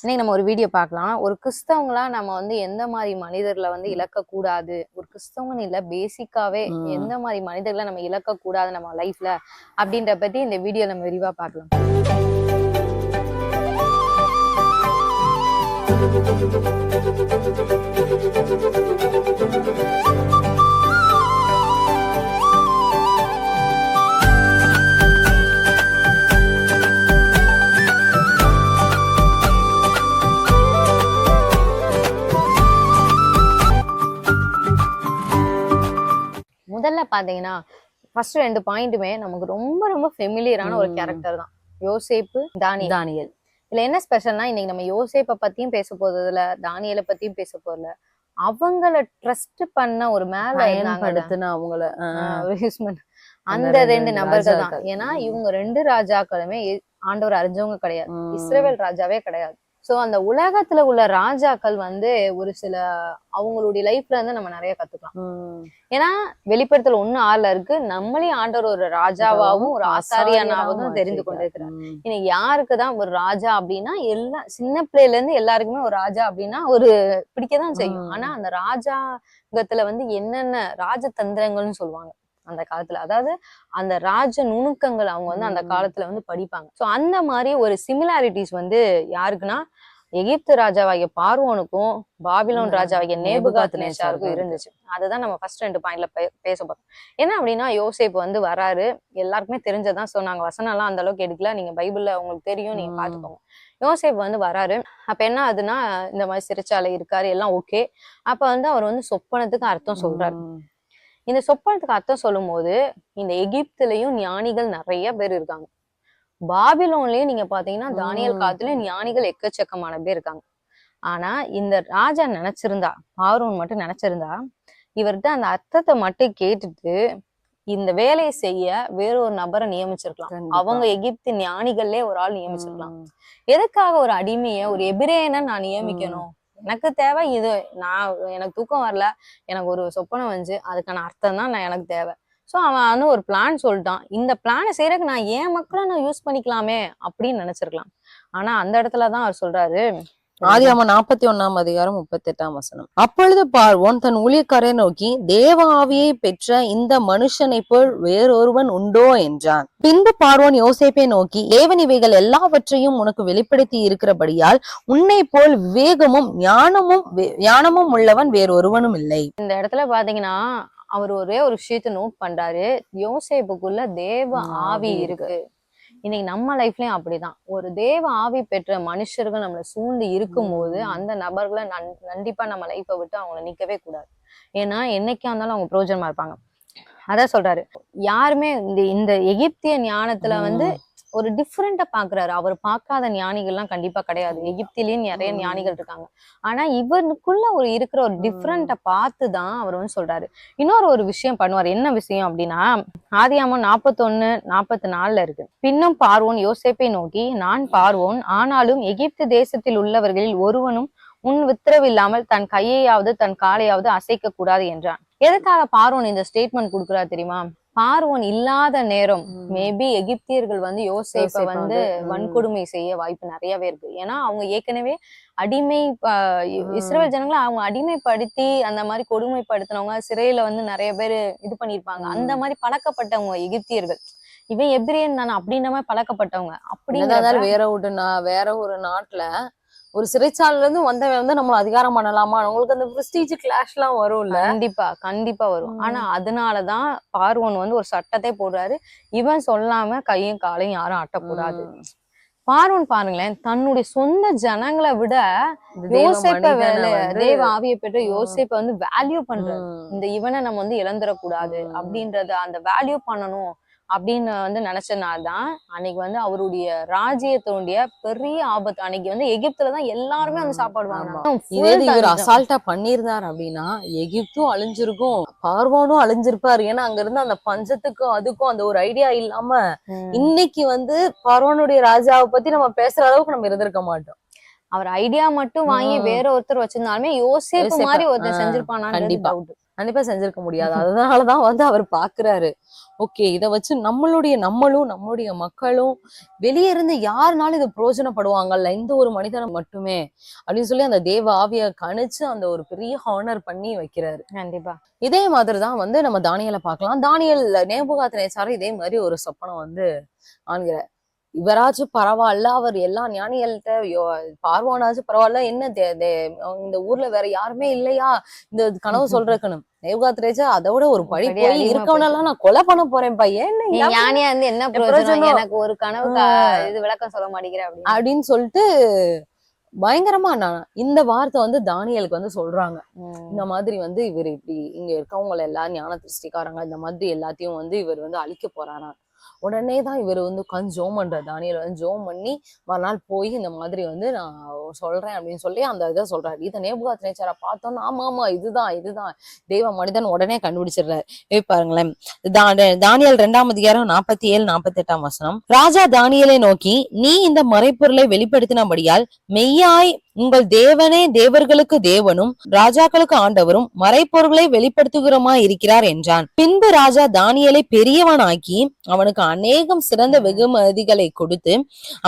இன்னைக்கு நம்ம ஒரு வீடியோ பார்க்கலாம். ஒரு கிறிஸ்தவங்களா நம்ம வந்து எந்த மாதிரி மனிதர்களை வந்து இழக்க கூடாது ஒரு கிறிஸ்தவங்கன்னு இல்ல பேசிக்காவே. எந்த மாதிரி மனிதர்களை நம்ம இழக்க கூடாது நம்ம லைஃப்ல அப்படின்ற பத்தி இந்த வீடியோ நம்ம விரிவா பார்க்கலாம். முதல்ல பாத்தீங்கன்னா ஃபர்ஸ்ட் ரெண்டு பாயிண்ட்டுமே நமக்கு ரொம்ப ரொம்ப ஃபெமிலியரான ஒரு. கேரக்டர் தான். யோசேப்பு தானியல். தானியல். இதுல என்ன ஸ்பெஷல்னா இன்னைக்கு நம்ம யோசேப்பை பத்தியும் பேச போறதுல தானியலை பத்தியும் பேச போறதுல அவங்கள ட்ரஸ்ட் பண்ண ஒரு மேல அவங்கள ஹியூஸ்மன் அந்த ரெண்டு நபர்கள் தான். ஏன்னா. இவங்க ரெண்டு ராஜாக்களுமே ஆண்டவர் அறிஞ்சவங்க கிடையாது. இஸ்ரவேல் ராஜாவே கிடையாது. சோ அந்த உலகத்துல உள்ள ராஜாக்கள் வந்து ஒரு சில அவங்களுடைய லைஃப்ல இருந்து நம்ம நிறைய கத்துக்கலாம். ஏன்னா வெளிப்படுத்தல ஒண்ணு ஆறுல இருக்கு நம்மளையும் ஆண்டவர் ஒரு ராஜாவாவும் ஒரு ஆசாரியானாவும் தெரிந்து. கொண்டிருக்கிறார். இன்னைக்கு யாருக்குதான் ஒரு ராஜா அப்படின்னா எல்லா சின்ன பிள்ளையில இருந்து எல்லாருக்குமே ஒரு ராஜா அப்படின்னா ஒரு பிடிக்கதான் செய்யும். ஆனா அந்த ராஜாங்கத்துல வந்து என்னென்ன ராஜதந்திரங்கள்னு சொல்லுவாங்க அந்த காலத்துல. அதாவது அந்த ராஜ நுணுக்கங்கள் அவங்க வந்து அந்த. காலத்துல வந்து படிப்பாங்க. சோ அந்த மாதிரி ஒரு சிமிலாரிட்டிஸ் வந்து யாருக்குன்னா எகிப்து ராஜாவாகிய பார்வோனுக்கும் பாபிலோன். ராஜாவாகிய நேபுகாத் நேச்சாருக்கும் இருந்துச்சு. அதுதான் நம்ம ஃபர்ஸ்ட் ரெண்டு பாயிண்ட்ல பேச போறோம். என்ன அப்படின்னா யோசேப்பு வந்து வராரு. எல்லாருக்குமே தெரிஞ்சதான் சோ நாங்க வசனம் எல்லாம் அந்த அளவுக்கு எடுக்கல. நீங்க பைபிள்ல உங்களுக்கு தெரியும். நீங்க. பாத்துக்கோங்க. யோசேப் வந்து வராரு. அப்ப என்ன ஆகுதுன்னா இந்த மாதிரி சிறைச்சாலை இருக்காரு. எல்லாம் ஓகே அப்ப வந்து அவர் வந்து சொப்பனத்துக்கு அர்த்தம் சொல்றாரு. இந்த சொப்பனத்துக்கு அர்த்தம் சொல்லும் போது இந்த எகிப்துலயும் ஞானிகள் நிறைய பேர் இருக்காங்க பாபிலோன்லயும் நீங்க பாத்தீங்கன்னா தானியல் ம். காலத்துலயும் ஞானிகள் எக்கச்சக்கமான பேர் இருக்காங்க ஆனா இந்த ராஜா நினைச்சிருந்தா பார்வோன் மட்டும் நினைச்சிருந்தா இவர்கிட்ட அந்த அர்த்தத்தை மட்டும் கேட்டுட்டு இந்த வேலையை செய்ய வேறொரு நபரை நியமிச்சிருக்கலாம். அவங்க எகிப்து ஞானிகள்லே ஒரு ஆள் நியமிச்சிருக்கலாம். எதுக்காக ஒரு அடிமைய ஒரு எபிரேயனை நான் நியமிக்கணும் எனக்கு தேவை இது. நான் எனக்கு தூக்கம் வரல. எனக்கு ஒரு சொப்பனம் வந்துச்சு. அதுக்கான அர்த்தம் தான் நான் எனக்கு தேவை. சோ அவன் வந்து ஒரு பிளான் சொல்லிட்டான். இந்த பிளானை செய்யறதுக்கு நான் ஏன் மக்களை நான் யூஸ் பண்ணிக்கலாமே அப்படின்னு நினைச்சிருக்கலாம். ஆனா அந்த இடத்துலதான் அவர் சொல்றாரு ஆதியாகமம் நாற்பத்தி ஒண்ணாம் அதிகாரம் முப்பத்தி எட்டாம் வசனம். அப்பொழுது பார்வோன் தன் ஊழியக்காரை நோக்கி தேவ ஆவியை பெற்ற இந்த மனுஷனைப் போல் வேறொருவன் உண்டோ? என்றான். பின்பு பார்வோன் யோசேப்பை நோக்கி தேவன் இவைகள் எல்லாவற்றையும் உனக்கு வெளிப்படுத்தி இருக்கிறபடியால் உன்னை போல் விவேகமும் ஞானமும் வே- ஞானமும் உள்ளவன் வேறொருவனும் இல்லை. இந்த இடத்துல பாத்தீங்கன்னா அவர் ஒரே ஒரு விஷயத்த நோட் பண்றாரு. யோசேப்புக்குள்ள தேவ ஆவி இருக்கு. இன்னைக்கு நம்ம லைஃப்லயும் அப்படிதான். ஒரு தேவ ஆவி பெற்ற மனுஷர்கள் நம்மள சூழ்ந்து இருக்கும்போது ம். அந்த நபர்களை நன்- கண்டிப்பா நம்ம லைஃப்பை விட்டு அவங்கள நிக்கவே கூடாது. ஏன்னா என்னைக்கா இருந்தாலும் அவங்க பிரயோஜனமா இருப்பாங்க. அதான் சொல்றாரு. யாருமே இந்த இந்த எகிப்திய ஞானத்துல வந்து ஒரு டிஃப்ரெண்டா பாக்குறாரு. அவர் பார்க்காத ஞானிகள்லாம் கண்டிப்பா கிடையாது. எகிப்திலயும் நிறைய. ஞானிகள் இருக்காங்க. ஆனா இவனுக்குள்ள ஒரு இருக்கிற ஒரு. டிஃப்ரெண்ட்டை பார்த்து தான் அவர் வந்து சொல்றாரு. இன்னொரு ஒரு விஷயம் பண்ணுவார். என்ன விஷயம் அப்படின்னா ஆதியாமம் நாற்பத்தொன்னு நாற்பத்தி நாலுல இருக்கு. பின்னும் பார்வோன் யோசேப்பை நோக்கி நான் பார்வோன் ஆனாலும் எகிப்து தேசத்தில் உள்ளவர்களில் ஒருவனும் உன் உத்தரவில்லாமல் தன் கையையாவது தன் காலையாவது அசைக்க கூடாது என்றான். எதுக்காக பார்வோன் இந்த ஸ்டேட்மெண்ட் கொடுக்குறாரு தெரியுமா? பார்வோன் இல்லாத நேரம். மேபி எகிப்தியர்கள் வந்து யோசேப்பை வந்து. வன்கொடுமை செய்ய வாய்ப்பு நிறையவே இருக்கு ஏன்னா அவங்க ஏற்கனவே அடிமை ப- இ- ம். இஸ்ரவேல் ஜனங்களை அவங்க அடிமைப்படுத்தி அந்த மாதிரி கொடுமைப்படுத்தினவங்க சிறையில வந்து நிறைய பேர் இது பண்ணிருப்பாங்க. அந்த மாதிரி பழக்கப்பட்டவங்க எகிப்தியர்கள் இவன் எபிரேன் தானே அப்படின்ற மாதிரி பழக்கப்பட்டவங்க இருந்தாலும் வேற ஒரு வேற ஒரு நாட்டுல ஒரு சிறைச்சாலையில இருந்து வந்தவன் வந்து நம்மள அதிகாரம் பண்ணலாமா உங்களுக்கு அந்த பிரஸ்டீஜ் கிளாஷ் எல்லாம் வரும்ல கண்டிப்பா கண்டிப்பா வரும். ஆனா அதனாலதான் பார்வோன் வந்து ஒரு சட்டத்தை போடுறாரு இவன் சொல்லாம கையும் காலையும் யாரும் அட்டக்கூடாது. பார்வோன் பாருங்களேன் தன்னுடைய சொந்த ஜனங்களை விட யோசேப்ப வேலை தேவ ஆவியை பெற்று. யோசேப்ப வந்து வேல்யூ பண்றாரு ம். இந்த இவனை நம்ம வந்து இழந்துடக்கூடாது. அப்படின்றத அந்த வேல்யூ பண்ணணும் அப்படின்னு வந்து நினைச்சனால்தான் அன்னைக்கு வந்து அவருடைய ராஜ்யத்தினுடைய பெரிய ஆபத்து. அன்னைக்கு வந்து எகிப்துலதான் எல்லாருமே வந்து சாப்பாடு. வாங்கினாங்க. இவர் அசால்ட்டா பண்ணியிருந்தார் அப்படின்னா எகிப்தும் அழிஞ்சிருக்கும் பார்வோனும் அழிஞ்சிருப்பாரு. ஏன்னா அங்க இருந்து அந்த பஞ்சத்துக்கும் அதுக்கும் அந்த ஒரு ஐடியா இல்லாம இன்னைக்கு வந்து பார்வோனுடைய ராஜாவை பத்தி நம்ம பேசுற அளவுக்கு நம்ம இருந்திருக்க மாட்டோம். அவர் ஐடியா மட்டும் வாங்கி. வேற ஒருத்தர் வச்சிருந்தாலுமே யோசேப்பு மாதிரி ஒருத்தர் ஆ, செஞ்சிருப்பானான்றது கண்டிப்பா. கண்டிப்பா செஞ்சிருக்க முடியாது. அதனாலதான் வந்து அவர் பாக்குறாரு. ஓகே இத வச்சு நம்மளுடைய நம்மளும் நம்மளுடைய மக்களும் வெளியே இருந்து யாருனாலும் இது பிரயோஜனப்படுவாங்கல்ல இந்த ஒரு மனிதனை மட்டுமே. அப்படின்னு சொல்லி அந்த தேவ ஆவிய கணிச்சு அந்த ஒரு பெரிய ஹானர் பண்ணி வைக்கிறாரு. கண்டிப்பா. இதே மாதிரிதான் வந்து நம்ம தானியலை பார்க்கலாம். தானியல் நேபுகாத் நேச்சாரும் இதே மாதிரி ஒரு சொப்பனம் வந்து ஆண்கிறார் இவராச்சும் பரவாயில்ல அவர் எல்லா ஞானிகள்கிட்ட பார்வானாச்சும் பரவாயில்ல என்ன இந்த ஊர்ல வேற யாருமே இல்லையா? இந்த கனவு சொல்றதுக்குன்னு. நேபுகாத் நேச்சா அதோட ஒரு படி போய் இருக்கவனெல்லாம் நான் கொலை பண்ண போறேன் பையன். ஞானியா இருந்து என்ன பிரயோஜனம்? எனக்கு ஒரு கனவு இது விளக்கம் சொல்ல மாட்டேங்கிற அப்படின்னு. சொல்லிட்டு பயங்கரமா நான் இந்த வார்த்தை வந்து தானியலுக்கு வந்து சொல்றாங்க. இந்த மாதிரி வந்து இவர் இப்படி இங்க இருக்கவங்க எல்லாம் ஞான திருஷ்டிக்காரங்க இந்த மாதிரி எல்லாத்தையும் வந்து இவர் வந்து அழிக்க போறாராம். உடனே தான் இவர் வந்து உட்காந்து ஜோம் பண்ற தானியல் வந்து ஜோம் பண்ணி மறுநாள் போய் இந்த மாதிரி வந்து நான் சொல்றேன் அப்படின்னு சொல்லி அந்த இதை சொல்றாரு. இதை நேபுகாத் நேச்சரை பார்த்தோன்னா ஆமா ஆமா இதுதான் இதுதான். தெய்வ மனிதன் உடனே கண்டுபிடிச்சிடுறாரு. பாருங்களேன். தானியல் ரெண்டாம் அதிகாரம் நாற்பத்தி ஏழு நாற்பத்தி எட்டாம் வசனம். ராஜா தானியலை நோக்கி நீ இந்த மறைப்பொருளை வெளிப்படுத்தினபடியால் மெய்யாய் உங்கள் தேவனே தேவர்களுக்கு தேவனும் ராஜாக்களுக்கு ஆண்டவரும் மறைப்பொருளை வெளிப்படுத்துகிறமா இருக்கிறார் என்றான். பின்பு ராஜா தானியலை பெரியவனாக்கி அவனுக்கு அநேகம் சிறந்த வெகுமதிகளை கொடுத்து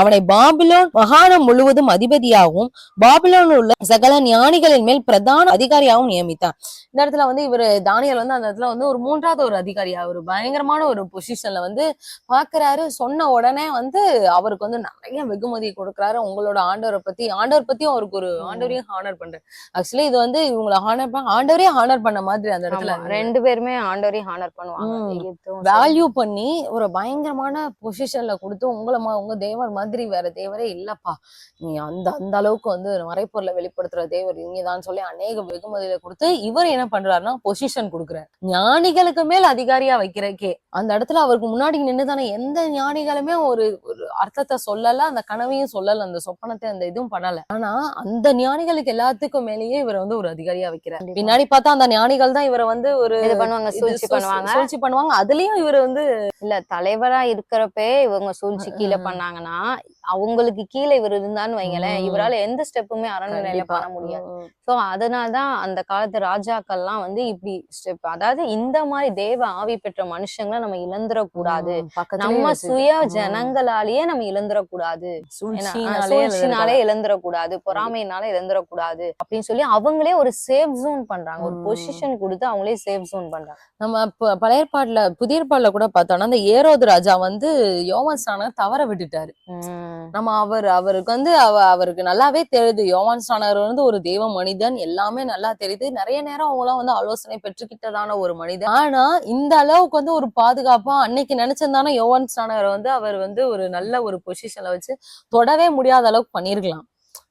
அவனை பாபிலோன் மகாணம் முழுவதும் அதிபதியாகவும் பாபிலோன் உள்ள சகல ஞானிகளின் மேல் பிரதான அதிகாரியாகவும் நியமித்தான் இந்த இடத்துல வந்து இவர் தானியல் வந்து அந்த இடத்துல வந்து ஒரு மூன்றாவது ஒரு அதிகாரியா ஒரு பயங்கரமான ஒரு பொசிஷன்ல வந்து பாக்குறாரு. சொன்ன உடனே வந்து அவருக்கு வந்து நிறைய வெகுமதி கொடுக்குறாரு. உங்களோட ஆண்டவரை பத்தி ஆண்டவர் பத்தியும் அவருக்கு ஒரு ஆண்டவரையும் ஹானர் பண்றாரு. ஆக்சுவலி இது வந்து இவங்களை ஹானர் பண்ண ஆண்டவரே ஹானர் பண்ண மாதிரி அந்த இடத்துல ரெண்டு பேருமே ஆண்டவரையும் ஹானர் பண்ணுவாங்க. வேல்யூ பண்ணி ஒரு பயங்கரமான பொசிஷன்ல கொடுத்து உங்களை மா- உங்க தேவர் மாதிரி வேற தேவரே இல்லப்பா. நீ அந்த அந்த அளவுக்கு வந்து மறைப்பொருளை வெளிப்படுத்துற தேவர் நீங்கதான் சொல்லி அநேக வெகுமதிகளை கொடுத்து இவர் என்ன பண்றாருன்னா பொசிஷன் கொடுக்குறாரு. ஞானிகளுக்கு மேல் அதிகாரியா வைக்கிறக்கே அந்த இடத்துல அவருக்கு முன்னாடி நின்னுதானே எந்த ஞானிகளுமே ஒரு ஒரு அர்த்தத்தை சொல்லல அந்த கனவையும் சொல்லல அந்த சொப்பனத்தை அந்த இதுவும் பண்ணல. ஆனா அந்த ஞானிகளுக்கு எல்லாத்துக்கும் மேலேயே இவரை வந்து ஒரு அதிகாரியா வைக்கிறார். பின்னாடி பார்த்தா அந்த ஞானிகள் தான் இவரை வந்து ஒரு இது பண்ணுவாங்க சூழ்ச்சி சூழ்ச்சி பண்ணுவாங்க. சூழ்ச்சி பண்ணுவாங்க. அதுலயும் இவர் வந்து இல்ல தலைவரா இருக்கிறப்பே இவங்க சூழ்ச்சி கீழே. பண்ணாங்கன்னா அவங்களுக்கு கீழே இவர் இருந்தான்னு வைங்களேன். இவரால எந்த ஸ்டெப்புமே அரண்மனையில. பண்ண முடியாது. சோ அதனாலதான் அந்த காலத்து ராஜாக்கள்லாம் வந்து இப்படி ஸ்டெப் அதாவது இந்த மாதிரி தேவ ஆவி பெற்ற மனுஷங்களை நம்ம பக்கத்துலயே நம்ம. சுய. ஜனங்களாலேயே நம்ம இழந்துடக்கூடாது ஏன்னா, சூழ்ச்சினாலே இழந்துடக்கூடாது பொறாமையினால இழந்துடக்கூடாது அப்படின்னு சொல்லி அவங்களே ஒரு சேஃப் ஜோன் பண்றாங்க ஒரு. பொசிஷன் கொடுத்து அவங்களே சேஃப் ஜோன் பண்றாங்க நம்ம பழைய ஏற்பாடுல புதிய ஏற்பாடுல கூட பார்த்தோம்னா அந்த ஏரோது ராஜா வந்து யோவான் ஸ்நானகர் தவற விட்டுட்டாரு. நம்ம அவர் அவருக்கு வந்து அவ அவருக்கு நல்லாவே தெரியுது. யோவான் ஸ்நானகர் வந்து ஒரு தெய்வ மனிதன். எல்லாமே நல்லா தெரியுது. நிறைய நேரம் அவங்களாம் வந்து ஆலோசனை பெற்றுக்கிட்டதான ஒரு மனிதன். ஆனா இந்த அளவுக்கு வந்து ஒரு பாதுகாப்பா அன்னைக்கு நினைச்சிருந்தானா யோவான் ஸ்நானகர் வந்து அவர் வந்து ஒரு நல்ல ஒரு பொசிஷன்ல வச்சு தொடவே முடியாத அளவுக்கு பண்ணிருக்கலாம்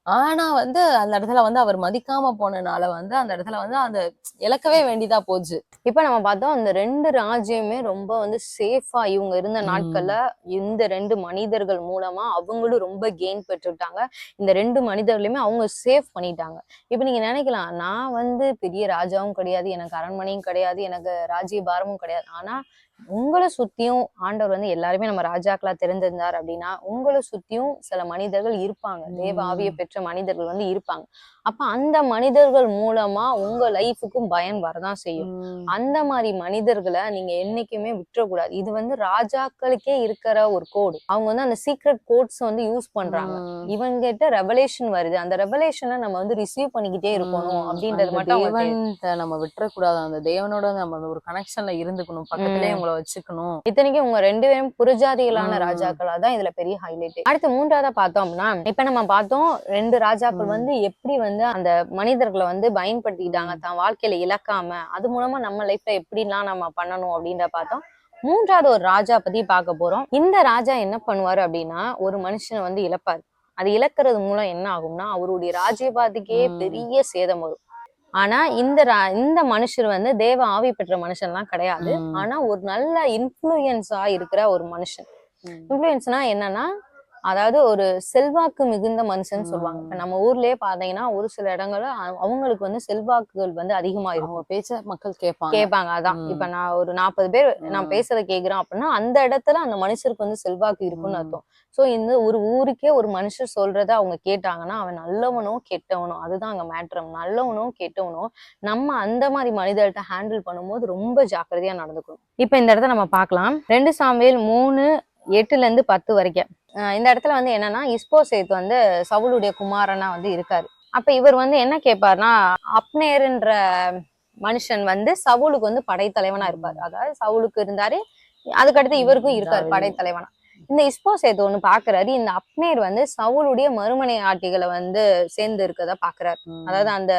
ஆனா வந்து அந்த இடத்துல வந்து அவர் மதிக்காம போனனால வந்து அந்த இடத்துல வந்து அந்த இழக்கவே வேண்டியதா போச்சு. இப்ப நம்ம பார்த்தோம் இந்த ரெண்டு ராஜ்யமே ரொம்ப வந்து சேஃபா இவங்க இருந்த நாட்கள்ல இந்த ரெண்டு மனிதர்கள் மூலமா அவங்களும் ரொம்ப கெயின் பெற்றுட்டாங்க இந்த ரெண்டு மனிதர்களையுமே அவங்க சேஃப் பண்ணிட்டாங்க. இப்ப நீங்க நினைக்கலாம் நான் வந்து பெரிய ராஜாவும் கிடையாது எனக்கு அரண்மனையும் கிடையாது எனக்கு ராஜ்ய பாரமும் கிடையாது. ஆனா உங்களை சுத்தியும் ஆண்டவர் வந்து எல்லாருமே நம்ம ராஜாக்களா தெரிஞ்சிருந்தார் அப்படின்னா உங்களை சுத்தியும் சில மனிதர்கள் இருப்பாங்க தேவ. ஆவியை பெற்ற மனிதர்கள் வந்து இருப்பாங்க அப்ப அந்த மனிதர்கள் மூலமா உங்க லைஃபுக்கும் பயன் வரதான் செய்யும். அந்த மாதிரி மனிதர்களை நீங்க என்னைக்குமே விட்டுறக்கூடாது. இது வந்து ராஜாக்களுக்கே இருக்கிற ஒரு கோடு. அவங்க வந்து அந்த சீக்ரெட் கோட்ஸ் வந்து யூஸ் பண்றாங்க. இவங்க கிட்ட ரெவலேஷன் வருது. அந்த ரெவலேஷனை நம்ம வந்து ரிசீவ் பண்ணிக்கிட்டே இருக்கணும். அப்படின்றது மட்டும். தேவன்ட்ட நம்ம விட்டுறக்கூடாது. அந்த தேவனோட நம்ம ஒரு கனெக்ஷன்ல இருந்துக்கணும். பக்கத்துலயே. உங்களை வச்சுக்கணும். இத்தனைக்கும் உங்க ரெண்டு பேரும் புறஜாதிகளான உம். ராஜாக்களா. தான் இதுல பெரிய ஹைலைட் அடுத்து மூன்றாவதா பார்த்தோம் அப்படின்னா இப்ப நம்ம பார்த்தோம் ரெண்டு ராஜாக்கள். வந்து எப்படி வந்து அந்த மனிதர்களை வந்து பயன்படுத்திக்கிட்டாங்க. தன் வாழ்க்கையில இழக்காம அது மூலமா நம்ம லைஃப்ல எப்படிலாம் நம்ம பண்ணணும் அப்படின்ற பார்த்தோம். மூன்றாவது ஒரு ராஜா பத்தி பார்க்க போறோம். இந்த ராஜா என்ன பண்ணுவாரு அப்படின்னா ஒரு மனுஷனை வந்து இழப்பாரு. அது இழக்கிறது மூலம் என்ன ஆகும்னா அவருடைய ராஜ்யபாதிக்கே. பெரிய சேதம் வரும். ஆனா இந்த இந்த மனுஷர் வந்து தேவ ஆவி பெற்ற மனுஷன்லாம் கிடையாது. உம். ஆனா ஒரு நல்ல இன்ஃப்ளூயன்ஸா இருக்கிற ஒரு மனுஷன். இன்ஃப்ளூயன்ஸ்னா என்னன்னா அதாவது ஒரு செல்வாக்கு மிகுந்த மனுஷன் சொல்லுவாங்க. இப்ப நம்ம ஊர்லயே பாத்தீங்கன்னா ஒரு சில இடங்கள்ல அவ- அவங்களுக்கு வந்து செல்வாக்குகள் வந்து அதிகமா இருக்கும் பேச்ச மக்கள் கேட்பாங்க. கேட்பாங்க அதான். இப்ப நான் ஒரு நாற்பது பேர் நான். பேசுறத கேக்குறேன் அப்படின்னா அந்த இடத்துல அந்த மனுஷருக்கு வந்து செல்வாக்கு இருக்குன்னு ம். அர்த்தம். சோ இந்த ஒரு ஊருக்கே ஒரு மனுஷர் சொல்றத அவங்க கேட்டாங்கன்னா அவன் நல்லவனோ கெட்டவனோ அதுதான் அங்க மேட்ரு நல்லவனோ கெட்டவனோ நம்ம அந்த மாதிரி மனிதர்கிட்ட ஹேண்டில் பண்ணும்போது ரொம்ப ஜாக்கிரதையா நடந்துக்கணும். இப்ப இந்த இடத்த நம்ம பார்க்கலாம். ரெண்டு சாமியல் மூணு எட்டுல இருந்து பத்து வரைக்கும். இந்த இடத்துல வந்து என்னன்னா இஸ்போசேத் வந்து சவுளுடைய குமாரனா வந்து இருக்காரு. அப்ப இவர் வந்து என்ன கேட்பாருன்னா அப்னேருன்ற மனுஷன் வந்து சவுலுக்கு வந்து படைத்தலைவனா இருப்பாரு. அதாவது சவுலுக்கு இருந்தாரு அதுக்கடுத்து இவருக்கும் இருக்காரு. படைத்தலைவனா. இந்த இஸ்போசேத் ஒண்ணு பாக்குறாரு இந்த அப்னேர் வந்து சவுலுடைய மறுமனை ஆட்டிகளை வந்து சேர்ந்து இருக்கதா பாக்குறாரு. அதாவது அந்த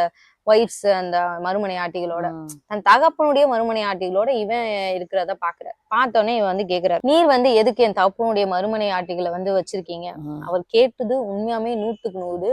ஒய்ஃப்ஸ் அந்த மறுமனை ஆட்டிகளோட. தன் தகப்பனுடைய மறுமனை ஆட்டிகளோட இவன் இருக்கிறத பாக்குறாரு பார்த்தோன்னே இவன் வந்து கேக்குறாரு நீர் வந்து எதுக்கு என் தகப்பனுடைய மறுமனை ஆட்டிகளை வந்து வச்சிருக்கீங்க. அவர் கேட்டது உண்மையாமே நூத்துக்கு நூறு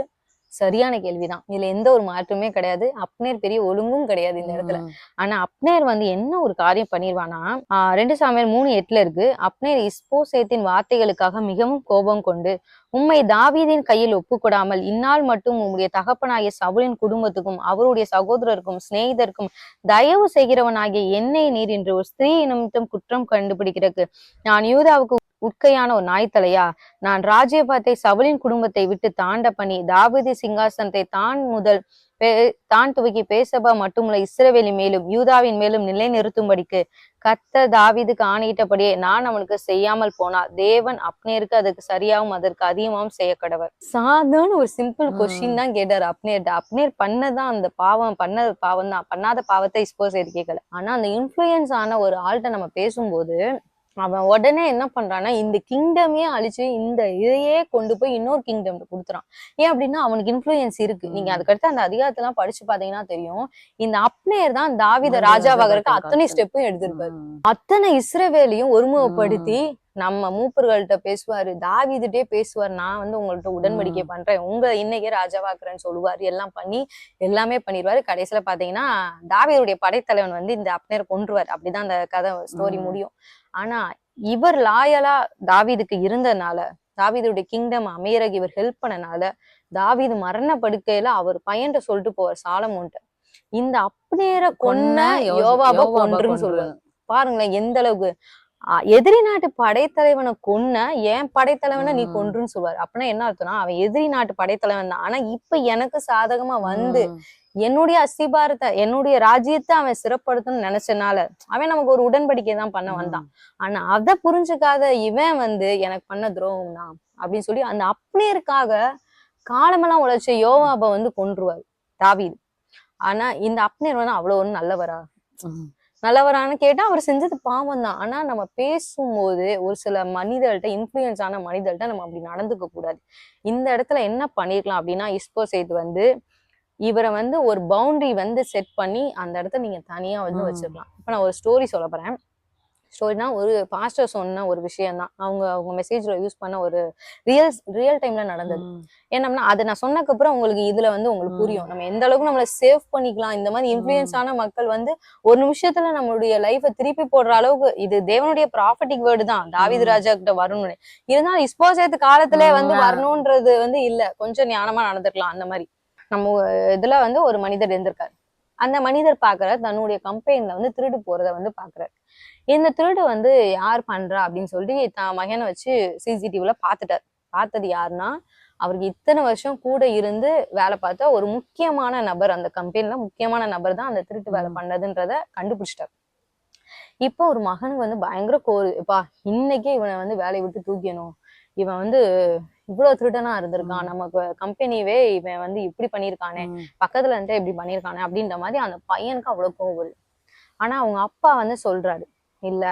சரியான கேள்விதான். இதுல எந்த ஒரு மாற்றமே கிடையாது. அப்னேர் பெரிய ஒழுங்கும் கிடையாது இந்த இடத்துல. ஆனா அப்னேர் வந்து என்ன ஒரு காரியம் பண்ணிருவானா ஆஹ் ரெண்டு சாமியார் மூணு எட்டுல இருக்கு. அப்னேர் இஸ்போசேத்தின் வார்த்தைகளுக்காக மிகவும் கோபம் கொண்டு உம்மை தாவீதின் கையில் ஒப்புக்கொடாமல் இந்நாள் மட்டும் உம்முடைய தகப்பனாகிய சவுலின் குடும்பத்துக்கும் அவருடைய சகோதரருக்கும் சிநேகிதருக்கும் தயவு செய்கிறவனாகிய என்னை நீர் என்று ஒரு ஸ்திரீ நிமித்தம் குற்றம் கண்டுபிடிக்கிறதுக்கு நான் யூதாவுக்கு உட்கையான ஒரு நாய்த்தலையா? நான் ராஜ்யபாத்தை சவுலின் குடும்பத்தை விட்டு தாண்ட பண்ணி தாவீது சிங்காசனத்தை தான் முதல் தான் துவக்கி பேசபா மட்டுமல்ல இஸ்ரவேலி மேலும் யூதாவின் மேலும் நிலைநிறுத்தும்படிக்கு கர்த்தர் தாவீதுக்கு ஆணையிட்டபடியே நான் அவனுக்கு செய்யாமல் போனால் தேவன் அப்னேருக்கு அதுக்கு சரியாகவும் அதற்கு அதிகமாகவும் செய்ய கடவர் சாதாரண ஒரு சிம்பிள். கொஸ்டின் தான் கேட்டாரு அப்னேர்ட்ட. அப்னேர் பண்ணதான் அந்த பாவம் பண்ண பாவம் தான் பண்ணாத பாவத்தை இஸ்போஸ் செய்து கேட்கல ஆனா அந்த இன்ஃபுளுயன்ஸ் ஆன ஒரு ஆள்கிட்ட நம்ம பேசும்போது அவன் உடனே என்ன பண்றான்னா இந்த கிங்டமே அழிச்சு இந்த இதையே கொண்டு போய் இன்னொரு கிங்டம் கொடுத்துறான் ஏன் அப்படின்னா அவனுக்கு இன்ஃபுளுயன்ஸ் இருக்கு நீங்க. அதுக்கடுத்து அந்த அதிகாரத்தெல்லாம் படிச்சு பாத்தீங்கன்னா தெரியும் இந்த அப்னேர் தான் தாவித ராஜாவாக அத்தனை காத்து. ஸ்டெப்பும் எடுத்திருப்பாரு. அத்தனை இஸ்ரவேலையும் ஒருமுகப்படுத்தி நம்ம மூப்பர்கள்ட்ட பேசுவாரு தாவீதுட்டே பேசுவார் நான் வந்து உங்கள்ட்ட உடன்படிக்கை. பண்றேன். உங்க இன்னைக்கே ராஜாவாக்குறேன்னு சொல்லுவாரு. எல்லாம் பண்ணி எல்லாமே பண்ணிடுவாரு கடைசியில பாத்தீங்கன்னா தாவீதுடைய படைத்தலைவன் வந்து இந்த அப்னேர் கொன்றுவார். அப்படிதான் அந்த கதை ஸ்டோரி. முடியும். ஆனா இவர் லாயலா தாவீதுக்கு இருந்ததுனால தாவீதுடைய கிங்டம் அமையறக்கு இவர் ஹெல்ப் பண்ணனால தாவீது மரண படுக்கையில அவர் பையன்ட்ட சொல்லிட்டு போவார் சாலமோன்ட்ட. இந்த அப்னேரை கொன்ன யோ- யோவாப யோவாப கொன்றுன்னு கொன்று. சொல்லுவாரு. பாருங்களேன் எந்த அளவுக்கு எதிரி நாட்டு படைத்தலைவனை கொன்ன ஏன் படைத்தலைவனை நீ. கொன்றுன்னு சொல்லுவாரு அப்படின்னா என்ன அர்த்தம்னா அவன் எதிரி நாட்டு படைத்தலைவன் தான் ஆனா இப்ப எனக்கு சாதகமா வந்து. என்னுடைய அஸ்திபாரத்தை என்னுடைய ராஜ்யத்தை அவன் சிறப்படுத்தணும்னு நினைச்சனால அவன் நமக்கு ஒரு உடன்படிக்கை தான் பண்ண வந்தான் ஆனா அத புரிஞ்சுக்காத இவன் வந்து எனக்கு பண்ண துரோகம் தான் அப்படின்னு சொல்லி அந்த அப்னேருக்காக காலமெல்லாம் உழைச்ச யோவாப வந்து கொன்றுவார் தாவீது ஆனா இந்த அப்னேர் வந்து அவ்வளவு ஒன்றும் நல்லவரா. நல்லவரான்னு கேட்டா அவர் செஞ்சது பாவம் தான் ஆனா நம்ம பேசும்போது ஒரு சில மனிதர்கள்ட்ட இன்ஃப்ளூயன்ஸ் ஆன மனிதர்கள்ட்ட நம்ம அப்படி நடந்துக்க கூடாது. இந்த இடத்துல என்ன பண்ணிருக்கலாம் அப்படின்னா இஸ்போசேத் வந்து இவரை வந்து ஒரு பவுண்டரி வந்து செட் பண்ணி அந்த இடத்த நீங்க தனியா வந்து. வச்சிருக்கலாம். இப்ப நான் ஒரு ஸ்டோரி சொல்ல போறேன். ஸ்டோரினா ஒரு பாஸ்டர் சொன்ன ஒரு விஷயம் தான் அவங்க அவங்க மெசேஜ்ல யூஸ் பண்ண ஒரு ரியல் ரியல் டைம்ல நடந்தது. என்னம்னா அதை நான் சொன்னதுக்கு அப்புறம் உங்களுக்கு இதுல வந்து உங்களுக்கு. புரியும். நம்ம எந்த அளவுக்கு நம்மள சேவ் பண்ணிக்கலாம் இந்த மாதிரி இன்ஃபுளுயன்ஸ் ஆன மக்கள் வந்து ஒரு நிமிஷத்துல நம்மளுடைய லைஃபை திருப்பி போடுற அளவுக்கு இது தேவனுடைய ப்ராஃபட்டிக் வேர்டு தான். தாவீது. ராஜா கிட்ட வரணும்னு. இருந்தாலும் இஸ்போசேத்து காலத்திலே வந்து. வரணும்ன்றது வந்து இல்ல. கொஞ்சம் ஞானமா நடந்துக்கலாம் அந்த மாதிரி. நம்ம இதுல வந்து ஒரு மனிதர் இருந்திருக்காரு. அந்த மனிதர் பாக்குற தன்னுடைய கம்பெனில வந்து திருடு போறத வந்து பாக்குறாரு இந்த திருடு வந்து யார் பண்றா அப்படின்னு சொல்லி தான் மகனை வச்சு சிசிடிவில பாத்துட்டாரு பார்த்தது யாருன்னா அவருக்கு இத்தனை வருஷம் கூட இருந்து வேலை பார்த்த ஒரு முக்கியமான நபர். அந்த கம்பெனில முக்கியமான நபர் தான் அந்த திருட்டு வேலை. பண்ணதுன்றத கண்டுபிடிச்சிட்டாரு. இப்போ ஒரு மகனுக்கு வந்து பயங்கர கோரு எப்பா இன்னைக்கே இவனை வந்து வேலையை விட்டு தூக்கணும் இவன் வந்து இவ்வளவு திருடனா இருந்திருக்கான். நமக்கு கம்பெனிவே இவன் வந்து இப்படி பண்ணியிருக்கானே. பக்கத்துல இருந்து இப்படி பண்ணியிருக்கானே அப்படின்ற மாதிரி அந்த பையனுக்கு அவ்வளவு கோவம் ஆனா அவங்க அப்பா வந்து சொல்றாரு இல்ல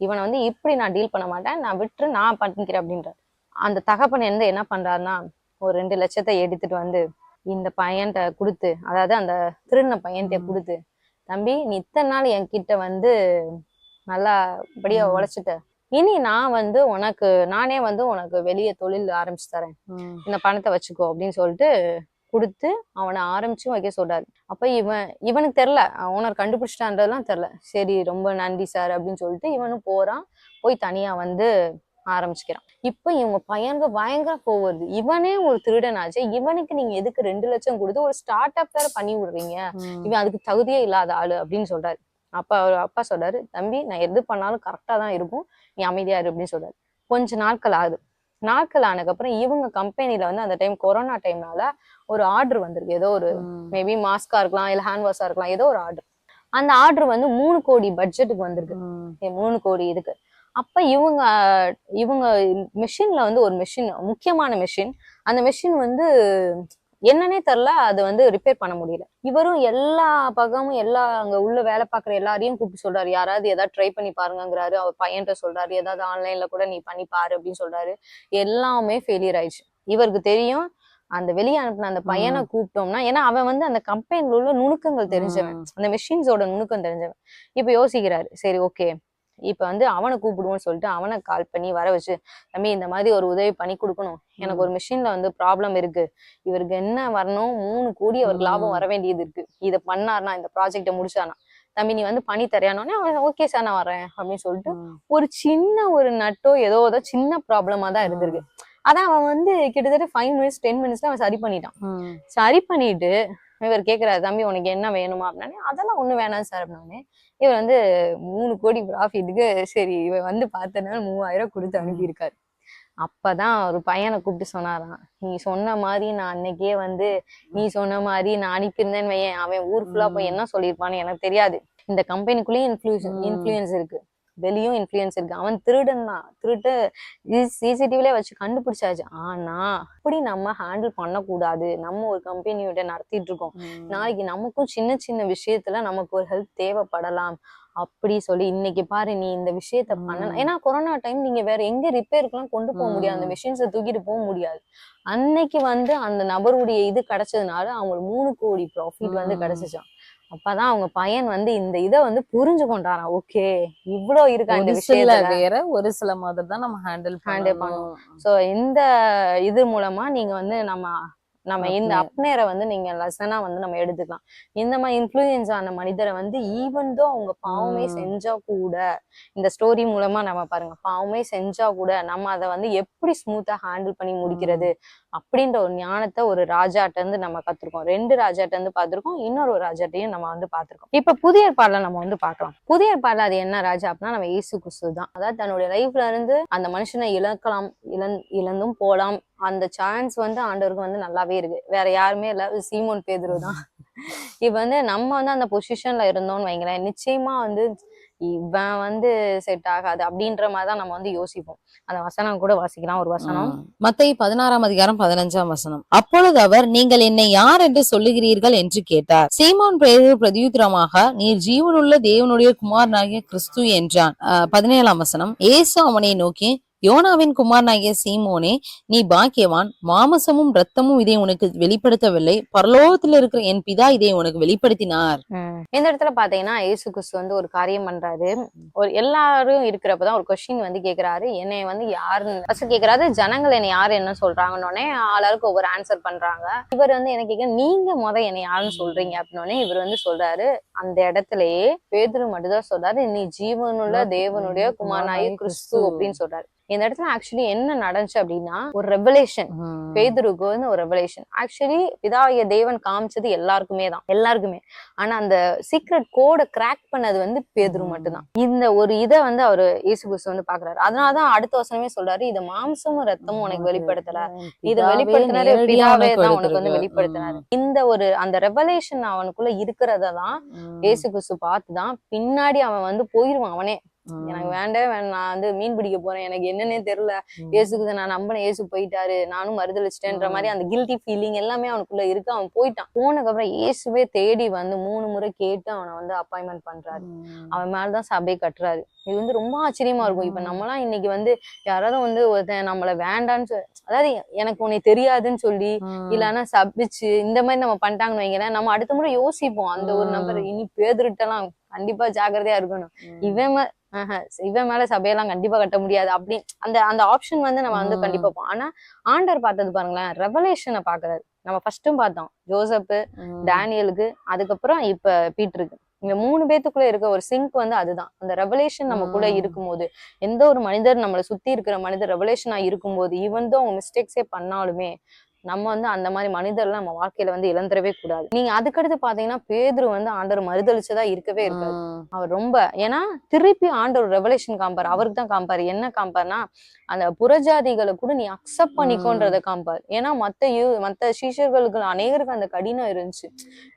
இவனை வந்து இப்படி நான் டீல் பண்ண மாட்டேன் நான் விட்டுரு நான் பண்ணிக்கிறேன் அப்படின்றாரு அந்த தகப்பன் வந்து என்ன பண்றாருன்னா ஒரு ரெண்டு லட்சத்தை எடுத்துட்டு வந்து இந்த பையன்கிட்ட கொடுத்து அதாவது அந்த திருடின பையன்கிட்ட. கொடுத்து தம்பி நீ இத்தனை நாள் என்கிட்ட வந்து நல்லா படியா ம். உழைச்சிட்ட இனி நான் வந்து உனக்கு நானே வந்து உனக்கு வெளியே தொழில் ஆரம்பிச்சு தரேன். இந்த பணத்தை வச்சுக்கோ அப்படின்னு சொல்லிட்டு கொடுத்து அவனை ஆரம்பிச்சும் வைக்க சொல்றாரு. அப்ப இவன் இவனுக்கு தெரில ஓனர் கண்டுபிடிச்சிட்டான்றதுலாம் தெரில சரி ரொம்ப நன்றி சார் அப்படின்னு சொல்லிட்டு இவனும் போறான் போய் தனியா வந்து ஆரம்பிச்சுக்கிறான். இப்ப இவங்க பையனுக்கு பயங்கர வருது. இவனே ஒரு திருடனாச்சு இவனுக்கு நீங்க எதுக்கு ரெண்டு லட்சம் கொடுத்து ஒரு ஸ்டார்ட் அப் வேற பண்ணி விடுறீங்க? இவன் அதுக்கு தகுதியே இல்லாத ஆளு அப்படின்னு சொல்றாரு. அப்ப அவர் அப்பா சொல்றாரு தம்பி நான் எது பண்ணாலும் கரெக்டா தான் இருக்கும். நீ அமைதியா இரு அப்படின்னு சொல்றாரு. கொஞ்ச நாட்கள் ஆகுது. நாட்கள் ஆனதுக்கப்புறம் இவங்க கம்பெனில வந்து அந்த டைம் கொரோனா டைம்னால ஒரு ஆர்டர் வந்திருக்கு. ஏதோ ஒரு மேபி மாஸ்கா இருக்கலாம் இல்ல ஹேண்ட் வாஷா இருக்கலாம் ஏதோ ஒரு ஆர்டர் அந்த ஆர்டர் வந்து மூணு கோடி பட்ஜெட்டுக்கு வந்திருக்கு. மூணு கோடி இதுக்கு. அப்ப இவங்க இவங்க மெஷின்ல வந்து ஒரு மெஷின் முக்கியமான மெஷின் அந்த மெஷின் வந்து என்னன்னே தெரில அது வந்து ரிப்பேர் பண்ண முடியல. இவரும் எல்லா பக்கமும் எல்லா அங்க உள்ள வேலை பார்க்குற எல்லாரையும் கூப்பிட்டு சொல்றாரு. யாராவது ஏதாவது ட்ரை பண்ணி பாருங்கங்கிறாரு. அவர் பையன்கிட்ட சொல்றாரு. ஏதாவது ஆன்லைன்ல கூட நீ பண்ணி பாரு அப்படின்னு சொல்றாரு. எல்லாமே ஃபெயிலியர் ஆயிடுச்சு. இவருக்கு தெரியும் அந்த வெளியே அனுப்பின அந்த பையனை கூப்பிட்டோம்னா ஏன்னா அவன் வந்து அந்த கம்பெனில உள்ள நுணுக்கங்கள் தெரிஞ்சவன். அந்த மெஷின்ஸோட நுணுக்கம் தெரிஞ்சவன். இப்ப யோசிக்கிறாரு. சரி ஓகே இப்ப வந்து அவனை கூப்பிடுவோம்னு சொல்லிட்டு அவனை கால் பண்ணி வர வச்சு தம்பி இந்த மாதிரி ஒரு உதவி பண்ணி கொடுக்கணும். எனக்கு ஒரு மிஷின்ல வந்து ப்ராப்ளம் இருக்கு. இவருக்கு என்ன வரணும்? மூணு கோடி அவருக்கு லாபம் வர வேண்டியது இருக்கு. இதை பண்ணாருனா இந்த ப்ராஜெக்ட முடிச்சானா தம்பி நீ வந்து பண்ணி தரையானோடனே அவன் ஓகே சார் நான் வரேன் அப்படின்னு சொல்லிட்டு ஒரு சின்ன ஒரு நட்டோ ஏதோ ஏதோ சின்ன ப்ராப்ளமா தான் இருந்திருக்கு. அதான் அவன் வந்து கிட்டத்தட்ட ஃபைவ் மினிட்ஸ் டென் மினிட்ஸ்ல அவன் சரி பண்ணிட்டான். சரி பண்ணிட்டு இவர் கேக்குறாரு தம்பி உனக்கு என்ன வேணுமா? அப்படின்னா அதெல்லாம் ஒண்ணும் வேணாம் சார் அப்படின்னே இவர் வந்து மூணு கோடி ப்ராஃபிட்டுக்கு சரி இவன் வந்து பார்த்தனால மூவாயிரம் கொடுத்து அனுப்பியிருக்காரு. அப்பதான் ஒரு பையனை கூப்பிட்டு சொன்னாராம். நீ சொன்ன மாதிரி நான் அன்னைக்கே வந்து நீ சொன்ன மாதிரி நான் அனுப்பியிருந்தேன்னு வையேன். அவன் ஊர் ஃபுல்லா போய் என்ன சொல்லியிருப்பான்னு எனக்கு தெரியாது. இந்த கம்பெனிக்குள்ளேயும் இன்ஃபுளுஸ் ம். இன்ஃபுளுயன்ஸ் இருக்கு. வெளியும் இன்ஃபுளுயன்ஸ் இருக்கு. அவன் திருடன் தான். திருட்டு சிசிடிவிலே வச்சு கண்டுபிடிச்சாச்சு. ஆனா அப்படி நம்ம ஹேண்டில் பண்ணக்கூடாது. நம்ம ஒரு கம்பெனியோட நடத்திட்டு இருக்கோம். நாளைக்கு நமக்கும் சின்ன சின்ன விஷயத்துல நமக்கு ஒரு ஹெல்ப் தேவைப்படலாம். அப்படி சொல்லி இன்னைக்கு பாரு நீ இந்த விஷயத்த பண்ணலாம் ம். ஏன்னா கொரோனா டைம் நீங்க வேற எங்க ரிப்பேருக்குலாம் கொண்டு போக முடியாது. அந்த. மிஷின்ஸை தூக்கிட்டு போக முடியாது. அன்னைக்கு வந்து அந்த நபருடைய இது கிடைச்சதுனால அவங்களுக்கு மூணு கோடி ப்ராஃபிட் வந்து. கிடைச்சிச்சான் அப்பதான் அவங்க பையன் வந்து இந்த இதை வந்து புரிஞ்சு கொண்டாராம். ஓகே இவ்ளோ இருக்கா இந்த ஒரு சில விஷயத்துல? வேற ஒரு சில மாதிரி தான் நம்ம ஹேண்டில் Handle பண்ணணும். சோ இந்த இது மூலமா நீங்க வந்து நம்ம நம்ம இந்த. அப்னேரை வந்து நீங்க லெசனா வந்து நம்ம எடுத்துக்கலாம். இந்த மாதிரி இன்ஃப்ளூயன்ஸ் ஆன மனிதரை வந்து ஈவன் தோ அவங்க பாவமே. செஞ்சா கூட இந்த ஸ்டோரி மூலமா நம்ம பாருங்க பாவமே செஞ்சா கூட நம்ம அதை வந்து எப்படி ஸ்மூத்தா ஹேண்டில் பண்ணி முடிக்கிறது? அப்படின்ற ஒரு ஞானத்தை ஒரு ராஜாட்ட இருந்து நம்ம கத்துருக்கோம். ரெண்டு ராஜாட்ட இருந்து பார்த்திருக்கோம். இன்னொரு ராஜாட்டையும் நம்ம வந்து பார்த்திருக்கோம். இப்ப புதிய ஏற்பாடுல நம்ம வந்து பார்க்கலாம். புதிய ஏற்பாடுல அது என்ன ராஜா அப்படின்னா நம்ம இயேசு கிறிஸ்து தான். அதாவது தன்னுடைய லைஃப்ல இருந்து அந்த மனுஷனை இழக்கலாம் இழந் இழந்தும் போலாம். அந்த சான்ஸ் வந்து ஆண்டவருக்கு வந்து நல்லாவே இருக்கு. வேற யாருமே இல்ல. சீமோன் பேதுரு தான் இப்ப வந்து நம்ம வந்து அந்த பொசிஷன்ல இருந்தோம்னு வைங்களேன் நிச்சயமா வந்து இவன் வந்து செட் ஆகாது அப்படின்ற மாதிரி தான் நம்ம வந்து யோசிப்போம். அந்த வசனம் கூட வாசிக்கலாம். ஒரு வசனம். மத்தை பதினாறாம் அதிகாரம் பதினஞ்சாம் வசனம். அப்பொழுது அவர் நீங்கள் என்னை யார் என்று சொல்லுகிறீர்கள்? என்று கேட்டார். சீமான் பேதுரு பிரதியுத்திரமாக நீர் ஜீவனுள்ள தேவனுடைய குமாரனாகிய கிறிஸ்து என்றான். பதினேழாம் வசனம். ஏசு அவனை நோக்கி யோனாவின் குமாரனாகிய சீமோனே நீ பாக்கியவான். மாமசமும் ரத்தமும் இதை உனக்கு வெளிப்படுத்தவில்லை. பரலோகத்தில் இருக்கிற என் பிதா இதை உனக்கு வெளிப்படுத்தினார். இந்த இடத்துல பாத்தீங்கன்னா இயேசு கிறிஸ்து வந்து ஒரு காரியம் பண்றாரு. ஒரு எல்லாரும் இருக்கிறப்பதான் ஒரு கொஸ்டின் வந்து கேக்குறாரு. என்னை வந்து யாருன்னு ஃபர்ஸ்ட் கேக்குறாரு ஜனங்கள் என்னை யாரு என்ன சொல்றாங்கன்னொடனே ஆளாருக்கு ஒவ்வொரு ஆன்சர் பண்றாங்க. இவர் வந்து என்ன கேட்க நீங்க முத என்னை யாருன்னு சொல்றீங்க? அப்படின்னோடனே இவர் வந்து சொல்றாரு. அந்த இடத்துலயே பேதுரு மட்டும்தான் சொல்றாரு. நீ ஜீவனுள்ள தேவனுடைய குமாரனாய கிறிஸ்து அப்படின்னு சொல்றாரு. இந்த இடத்துல ஆக்சுவலி என்ன நடந்துச்சு அப்படின்னா ஒரு ரெவலேஷன் பேதுருக்கு வந்து ஒரு ரெவலேஷன் ஆக்சுவலி பிதாகிய தேவன் காமிச்சது எல்லாருக்குமே தான் எல்லாருக்குமே. ஆனா அந்த சீக்ரெட் கோடை கிராக் பண்ணது வந்து பேதுரு. மட்டும்தான். இந்த ஒரு இதை வந்து அவரு இயேசு கிறிஸ்து வந்து பாக்குறாரு அதனாலதான் அடுத்த வசனமே சொல்றாரு இது மாம்சமும் ரத்தமும் உனக்கு வெளிப்படுத்தல. இது வெளிப்படுத்தினாரு பிதாவே தான் உனக்கு வந்து வெளிப்படுத்தினாரு. இந்த ஒரு அந்த ரெவலேஷன் அவனுக்குள்ள இருக்கிறத தான் இயேசு கிறிஸ்து பார்த்துதான் பின்னாடி அவன் வந்து போயிருவான் அவனே. எனக்கு வேண்டவே வேண்டாம். நான் வந்து மீன் பிடிக்க போறேன். எனக்கு என்னன்னே தெரியல. இயேசுக்கு நான் நம்பின இயேசு போயிட்டாரு. நானும் மறுதளிச்சிட்டேன்ற. மாதிரி அந்த கில்ட்டி ஃபீலிங் எல்லாமே அவனுக்குள்ள இருக்கு. அவன் போயிட்டான். போனதுக்கப்புறம் இயேசுவே தேடி வந்து மூணு முறை கேட்டு அவனை வந்து அப்பாயின்மெண்ட் பண்றாரு. அவன் மேலதான் சபை கட்டுறாரு. இது வந்து ரொம்ப ஆச்சரியமா இருக்கும். இப்ப ம். நம்மலாம் இன்னைக்கு வந்து யாராவது வந்து ஒருத்தன் நம்மள வேண்டான்னு அதாவது எனக்கு உன்னை தெரியாதுன்னு சொல்லி இல்லன்னா சபிச்சு இந்த மாதிரி நம்ம பண்ணிட்டாங்கன்னு வைங்களேன் நம்ம அடுத்த முறை யோசிப்போம். அந்த ஒரு ம். நபர் இனி பேதுருட்டெல்லாம் கண்டிப்பா ஜாக்கிரதையா இருக்கணும். இவன் இவன் மேல சபையெல்லாம் கண்டிப்பா கட்ட முடியாது. அப்படி அந்த அந்த ஆப்ஷன் வந்து நம்ம வந்து. கண்டிப்பா ஆனா ஆண்டர் பார்த்தது பாருங்களேன் ரெவலேஷனை பாக்குறாரு நம்ம ஃபர்ஸ்டும் பார்த்தோம். ஜோசப் டேனியலுக்கு அதுக்கப்புறம் இப்ப பீட்டருக்கு. இந்த மூணு பேத்துக்குள்ள இருக்க ஒரு சிங்க் வந்து அதுதான். அந்த ரெவலேஷன் நம்ம கூட ம். இருக்கும்போது எந்த ஒரு மனிதர் நம்மளை சுத்தி இருக்கிற மனிதர் ரெவலேஷனா இருக்கும்போது ஈவன் அவங்க மிஸ்டேக்ஸே பண்ணாலுமே நம்ம வந்து அந்த மாதிரி மனிதர்லாம் நம்ம வாழ்க்கையில வந்து இழந்துடவே கூடாது. நீங்க அதுக்கடுத்து பாத்தீங்கன்னா பேதுரு வந்து ஆண்டவர் மறுதளிச்சதா இருக்கவே இருக்காது. ம். அவர் ரொம்ப ஏன்னா திருப்பி ஆண்டவர் ரெவலேஷன் காம்பார் அவருக்கு தான் காம்பார் என்ன காம்பார்னா அந்த புறஜாதிகளை கூட நீ அக்செப்ட் பண்ணிக்கோன்றத காம்பார் ஏன்னா மத்த மத்த சீஷர்களுக்கு அநேகருக்கு அந்த கடினம் இருந்துச்சு.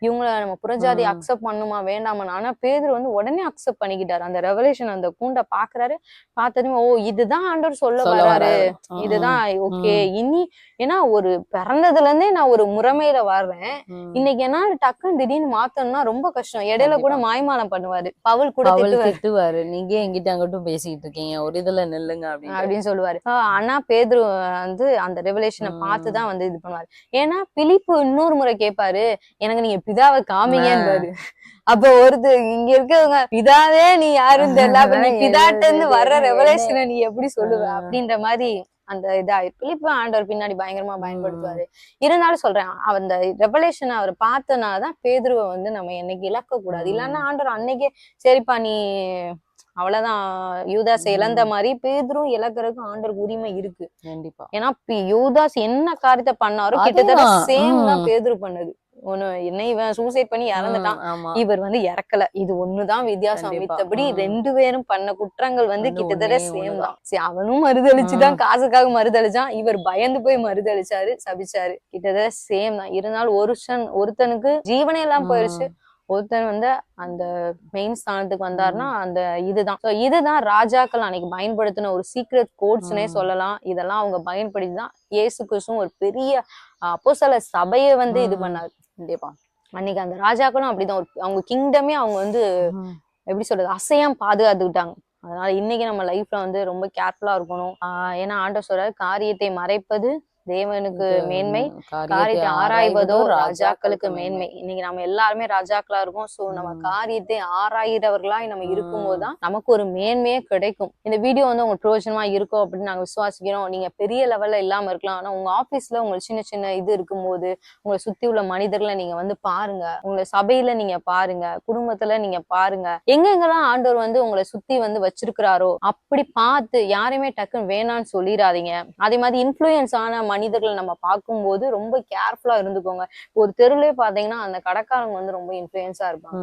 இவங்கள நம்ம புறஜாதி. அக்செப்ட் பண்ணுமா வேண்டாமா ஆனா பேதர் வந்து உடனே அக்செப்ட் பண்ணிக்கிட்டாரு. அந்த ரெவலேஷன் அந்த கூண்டை பாக்குறாரு. பார்த்ததுமே ஓ இதுதான் ஆண்டவர் சொல்ல வராரு. இதுதான் ஓகே. இனி ஏன்னா ஒரு பிறந்ததுல இருந்தே நான் ஒரு முறைமையில வர்றேன். இன்னைக்கு என்னால டக்குன்னு திடீர்னு மாத்தணும்னா ரொம்ப கஷ்டம். இடையில கூட. மாய்மாலம் பண்ணுவாரு. பவுல் கூட திட்டுவாரு. நீங்க எங்கிட்ட அங்கிட்டும் பேசிட்டு இருக்கீங்க. ஒரு இதுல நில்லுங்க அப்படின்னு அப்படின்னு சொல்லுவாரு. ஆனா பேதுரு வந்து அந்த ரெவலேஷனை. பார்த்துதான் வந்து இது பண்ணுவாரு. ஏன்னா பிலிப்பு இன்னொரு முறை கேட்பாரு எனக்கு நீங்க பிதாவை காமிங்கன்றாரு. அப்ப ஒருத்தர் இங்க இருக்கவங்க பிதாவே நீ யாருன்னு தெரியல. பிதாட்ட இருந்து வர்ற? ரெவலேஷனை நீ எப்படி சொல்லுவ. அப்படின்ற மாதிரி அந்த இதா பிலிப்பு ஆண்டவர் பின்னாடி பயங்கரமா பயன்படுத்துவாரு. இருந்தாலும் சொல்றேன் அந்த ரெவலேஷன் அவர் பார்த்தனாலதான் பேதுருவை வந்து நம்ம என்னைக்கு இழக்க கூடாது. இல்லைன்னா ஆண்டவர் அன்னைக்கே சரிப்பா நீ அவ்வளவுதான் யூதாஸ் இழந்த மாதிரி பேதுரும் இழக்கிறதுக்கு ஆண்டருக்கு உரிமை இருக்கு. கண்டிப்பா. ஏன்னா யூதாஸ் என்ன காரியத்தை பண்ணாரோ கிட்டத்தட்ட. சேம் தான். பேதுரு பண்ணது. ஒண்ணு என்ன இவன் சூசைட் பண்ணி இறந்துட்டான். இவர் வந்து இறக்கல. இது ஒண்ணுதான் வித்தியாசம். மித்தபடி. ரெண்டு பேரும் பண்ண குற்றங்கள் வந்து கிட்டத்தட்ட சேம். தான். சரி, அவனும் மறுதளிச்சுதான் காசுக்காக மறுதளிச்சான். இவர் பயந்து போய் மறுதளிச்சாரு சபிச்சாரு. கிட்டத்தட்ட சேம் தான். இருந்தாலும் ஒருத்தன் ஒருத்தனுக்கு ஜீவனே எல்லாம் போயிருச்சு. ஒருத்தன் வந்து அந்த மெயின் ஸ்தானத்துக்கு வந்தாருன்னா அந்த இதுதான். So இதுதான் ராஜாக்கள் அன்னைக்கு பயன்படுத்தின ஒரு சீக்ரெட் கோட்ஸ்னே. சொல்லலாம். இதெல்லாம் அவங்க பயன்படுத்தி தான் இயேசு கிறிஸ்துவும் ஒரு பெரிய அப்போஸ்தல சபையை வந்து இது. பண்ணாரு. கண்டிப்பா. அன்னைக்கு அந்த ராஜாக்களும் அப்படிதான். அவங்க கிங்டமே அவங்க வந்து. எப்படி சொல்றது? அசையாம பாதுகாத்துக்கிட்டாங்க. அதனால இன்னைக்கு நம்ம லைஃப்ல வந்து ரொம்ப கேர்ஃபுல்லா இருக்கணும். ஏன்னா ஆண்டவர் சொல்றாரு காரியத்தை மறைப்பது தேவனுக்கு மேன்மை காரியத்தை ஆராய்வதோ ராஜாக்களுக்கு மேன்மை. இன்னைக்கு நம்ம எல்லாருமே ராஜாக்களா இருக்கோம். சோ நம்ம. காரியத்தை ஆராயிறவர்களா நம்ம ம். இருக்கும்போது தான் நமக்கு ஒரு மேன்மையே கிடைக்கும். இந்த வீடியோ வந்து உங்களுக்கு பிரயோஜனமா இருக்கும் அப்படின்னு நாங்க விசுவாசிக்கிறோம். நீங்க பெரிய லெவல்ல இல்லாம இருக்கலாம். ஆனா உங்க ஆபீஸ்ல உங்களுக்கு சின்ன சின்ன இது இருக்கும்போது உங்களை சுத்தி உள்ள மனிதர்களை நீங்க வந்து பாருங்க. உங்களை சபையில நீங்க பாருங்க. குடும்பத்துல நீங்க பாருங்க. எங்கெங்கெல்லாம் ஆண்டவர் வந்து உங்களை சுத்தி வந்து வச்சிருக்கிறாரோ அப்படி பார்த்து யாரையுமே டக்குன்னு வேணான்னு சொல்லிடாதீங்க. அதே மாதிரி இன்ஃப்ளூயன்ஸ் ஆன மனிதர்களை நம்ம பார்க்கும்போது ரொம்ப கேர்ஃபுல்லா இருந்துக்கோங்க. ஒரு தெருவிலே பாத்தீங்கன்னா அந்த கடைக்காரங்க வந்து ரொம்ப இன்ஃப்ளூயன்ஸா இருப்பாங்க.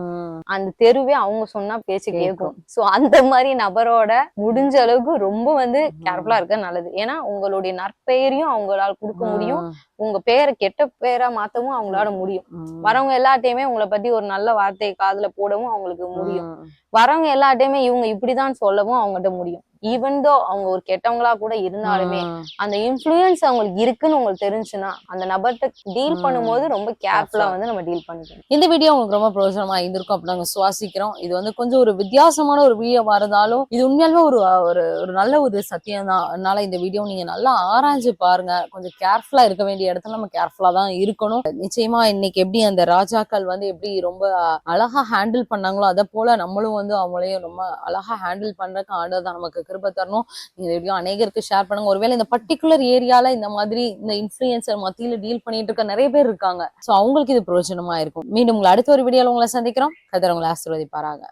அந்த தெருவே அவங்க சொன்னா பேச்சு. கேட்கும் சோ அந்த மாதிரி நபரோட முடிஞ்ச அளவுக்கு ரொம்ப வந்து கேர்ஃபுல்லா இருக்க நல்லது. ஏன்னா உங்களுடைய நற்பெயரையும் அவங்களால கொடுக்க முடியும். உங்க பேரை கெட்ட பேரா மாத்தவும் அவங்களால முடியும். வரவங்க எல்லாத்தையுமே உங்களை பத்தி ஒரு நல்ல வார்த்தையை காதுல போடவும் அவங்களுக்கு முடியும். வரவங்க எல்லாட்டையுமே இவங்க இப்படிதான் சொல்லவும் அவங்ககிட்ட முடியும் ஈவன் தோ அவங்க ஒரு கெட்டவங்களா கூட இருந்தாலுமே. அந்த இன்ஃப்ளூயன்ஸ் அவங்களுக்கு இருக்குன்னு உங்களுக்கு தெரிஞ்சுன்னா அந்த நபர்கிட்ட டீல். பண்ணும்போது ரொம்ப கேர்ஃபுல்லா. வந்து நம்ம டீல் பண்ணிக்கணும் இந்த வீடியோ உங்களுக்கு ரொம்ப பிரயோஜனமா இருந்திருக்கும் அப்படி நாங்க சுவாசிக்கிறோம் இது வந்து கொஞ்சம் ஒரு வித்தியாசமான ஒரு வீடியோவா இருந்தாலும் இது உண்மையாலுமே ஒரு ஒரு ஒரு நல்ல ஒரு சத்தியம் தான் அதனால இந்த வீடியோ நீங்க நல்லா ஆராய்ஞ்சு பாருங்க கொஞ்சம் கேர்ஃபுல்லா இருக்க வேண்டிய இடத்துல நம்ம கேர்ஃபுல்லா தான் இருக்கணும் நிச்சயமா இன்னைக்கு எப்படி அந்த ராஜாக்கள் வந்து எப்படி ரொம்ப அழகா ஹேண்டில் பண்ணாங்களோ அதை போல நம்மளும் வந்து அவங்களையும் ரொம்ப அழகா ஹேண்டில் பண்றதுக்கு ஆண்டவர் தான் நமக்கு கிருபை தரணும். இந்த வீடியோ அநேகருக்கு ஷேர் பண்ணுங்க. ஒருவேளை இந்த பர்டிகுலர் ஏரியால இந்த மாதிரி இந்த இன்ஃபுளுசர் மத்தியில டீல் பண்ணிட்டு இருக்க நிறைய பேர் இருக்காங்க. சோ அவங்களுக்கு இது பிரயோஜனமா இருக்கும். மீண்டும் உங்களை அடுத்த ஒரு வீடியோல உங்களை சந்திக்கிறோம். கதிர உங்களை ஆசீர்வதிப்பாராங்க